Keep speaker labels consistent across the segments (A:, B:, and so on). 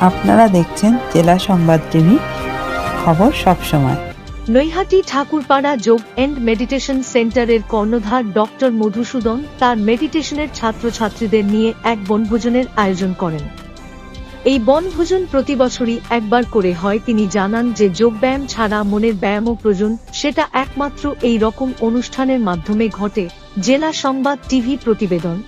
A: আপনারা দেখছেন জেলা সংবাদ টিভি খবর সবসময়
B: নৈহাটি ঠাকুরপাড়া যোগ এন্ড মেডিটেশন সেন্টারের কর্ণধার ডক্টর মধুসূদন তার মেডিটেশনের ছাত্রছাত্রীদের নিয়ে এক বনভোজনের আয়োজন করেন। এই বনভোজন প্রতি বছরই একবার করে হয়। তিনি জানান যে যোগব্যায়াম ছাড়া মনের ব্যায়ামও প্রয়োজন। সেটা একমাত্র এই রকম অনুষ্ঠানের মাধ্যমে ঘটে। জেলা সংবাদ টিভি প্রতিবেদন।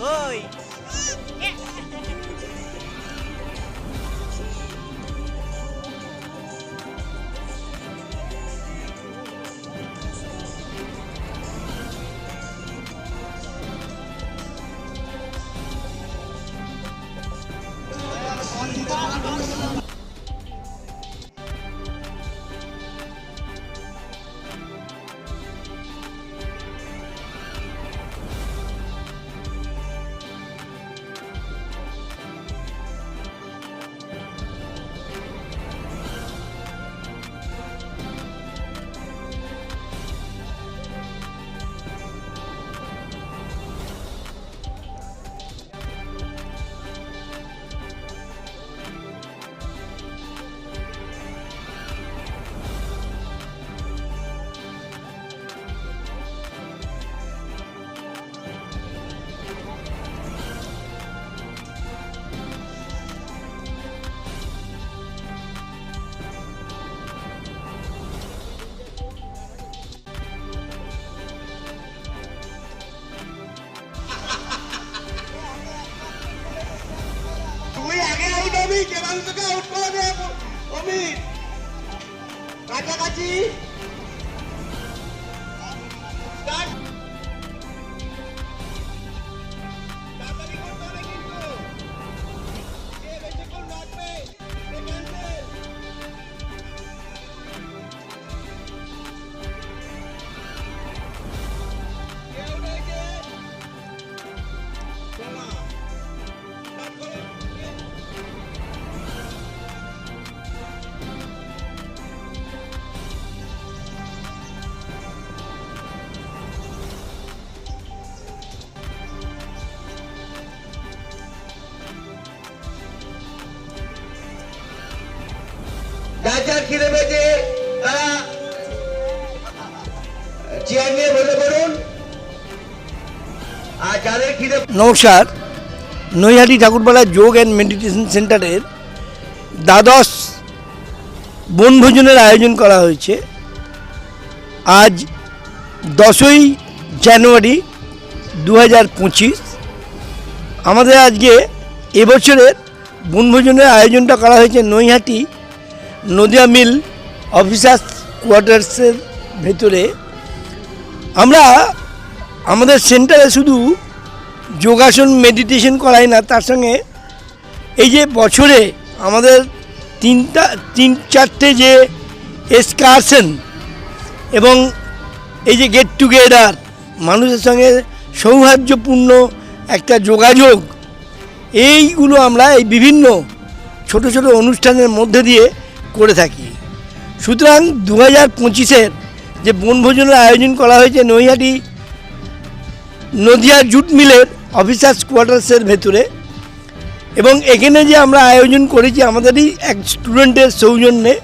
C: Oi!
D: হবি কেবাং তোকে আউট করাবে। অমিত কাছাকাছি? যার খিদে পেয়েছে তারা চেয়ার নিয়ে পড়ুন। আর যাদের খিদে
E: নমস্কার। নৈহাটি ঠাকুরপাড়া যোগ অ্যান্ড মেডিটেশন সেন্টারের দ্বাদশ বনভোজনের আয়োজন করা হয়েছে। আজ দশই জানুয়ারি দু হাজার পঁচিশ। আমাদের আজকে এবছরের বনভোজনের আয়োজনটা করা হয়েছে নৈহাটি নদিয়া মিল অফিসার্স কোয়ার্টার্সের ভেতরে আমরা, আমাদের সেন্টারে শুধু যোগাসন, মেডিটেশন করাই না, তার সঙ্গে এই যে বছরে আমাদের তিনটা, তিন, চারটে যে এসকারশন এবং এই যে গেট টুগেদার, মানুষের সঙ্গে সৌহার্দ্যপূর্ণ একটা যোগাযোগ, এইগুলো আমরা এই বিভিন্ন ছোট ছোট অনুষ্ঠানের মধ্যে দিয়ে করে থাকি। সুতরাং দু হাজার পঁচিশের যে বনভোজনের আয়োজন করা হয়েছে নৈহাটি নদিয়া জুট মিলের অফিসার্স কোয়ার্টার্সের ভেতরে, এবং এখানে যে আমরা আয়োজন করেছি আমাদেরই এক স্টুডেন্টের সৌজন্যে,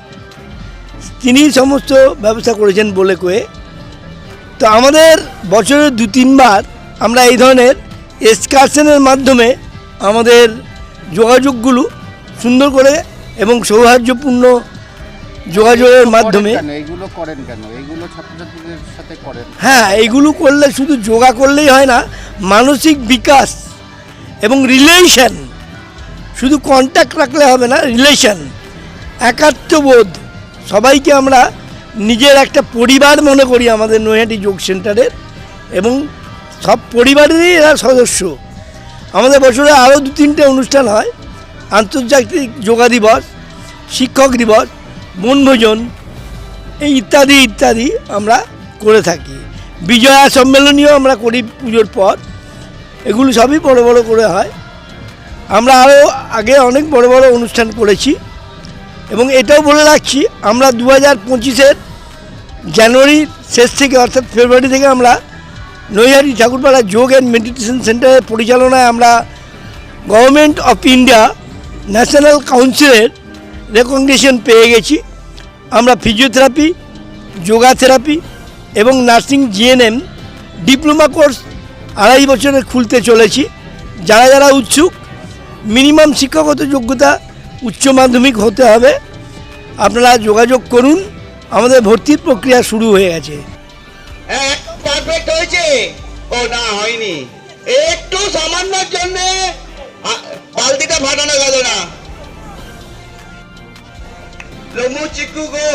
E: তিনি সমস্ত ব্যবস্থা করেছেন বলে কয়ে। তো আমাদের বছরে দু তিনবার আমরা এই ধরনের এক্সকারশনের মাধ্যমে আমাদের যোগাযোগগুলো সুন্দর করে এবং সৌহার্দ্যপূর্ণ যোগাযোগের মাধ্যমে
F: করেন করেন কেন? এইগুলো ছাত্রছাত্রীদের সাথে করেন।
E: হ্যাঁ এইগুলো করলে শুধু যোগা করলেই হয় না মানসিক বিকাশ এবং রিলেশন শুধু কন্ট্যাক্ট রাখলে হবে না রিলেশন একাত্মবোধ সবাইকে আমরা নিজের একটা পরিবার মনে করি আমাদের নৈহাটি যোগ সেন্টারের এবং সব পরিবারেরই এরা সদস্য। আমাদের বছরে আরও দু তিনটে অনুষ্ঠান হয়। আন্তর্জাতিক যোগা দিবস, শিক্ষক দিবস, বনভোজন, এই ইত্যাদি ইত্যাদি আমরা করে থাকি। বিজয়া সম্মেলনীয় আমরা করি পুজোর পর। এগুলো সবই বড় বড় করে হয়। আমরা আরও আগে অনেক বড় বড় অনুষ্ঠান করেছি। এবং এটাও বলে রাখছি, আমরা দু হাজার পঁচিশের জানুয়ারির শেষ থেকে অর্থাৎ ফেব্রুয়ারি থেকে আমরা নৈহারি ঠাকুরপাড়া যোগ অ্যান্ড মেডিটেশন সেন্টারের পরিচালনায় আমরা গভর্নমেন্ট অফ ইন্ডিয়া ন্যাশনাল কাউন্সিলের রেকগনিশন পেয়ে গেছি। আমরা ফিজিওথেরাপি যোগা থেরাপি এবং নার্সিং জিএনএম ডিপ্লোমা কোর্স আড়াই বছরে খুলতে চলেছি। যারা যারা উৎসুক মিনিমাম শিক্ষাগত যোগ্যতা উচ্চ মাধ্যমিক হতে হবে। আপনারা যোগাযোগ করুন, আমাদের ভর্তির প্রক্রিয়া শুরু হয়ে গেছে।
D: একদম পারফেক্ট হয়েছে। ও, না, হয়নি। একটু সামান্যর জন্য বালতিটা ফাটানো গেল না। লমু চিকু গো।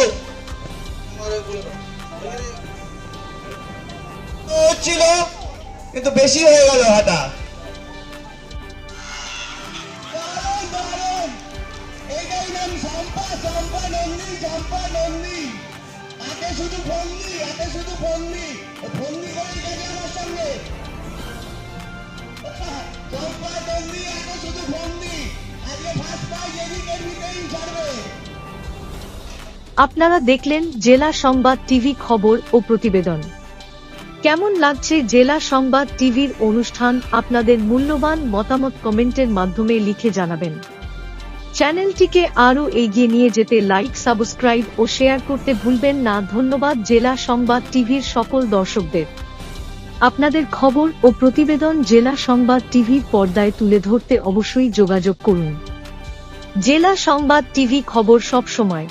D: ছিল কিন্তু বেশি হয়ে গেল হাঁটা। শুধু ফন্দি একে শুধু ফন্দি ফন্দি করে গেছে আমার সঙ্গে।
B: আপনারা দেখলেন জেলা সংবাদ টিভি খবর ও প্রতিবেদন। কেমন লাগছে জেলা সংবাদ টিভির অনুষ্ঠান আপনাদের মূল্যবান মতামত কমেন্টের মাধ্যমে লিখে জানাবেন। চ্যানেলটিকে আরও এগিয়ে নিয়ে যেতে লাইক সাবস্ক্রাইব ও শেয়ার করতে ভুলবেন না। ধন্যবাদ জেলা সংবাদ টিভির সকল দর্শকদের। আপনাদের খবর ও প্রতিবেদন জেলা সংবাদ টিভির পর্দায় তুলে ধরতে অবশ্যই যোগাযোগ করুন। জেলা সংবাদ টিভি খবর সব সময়।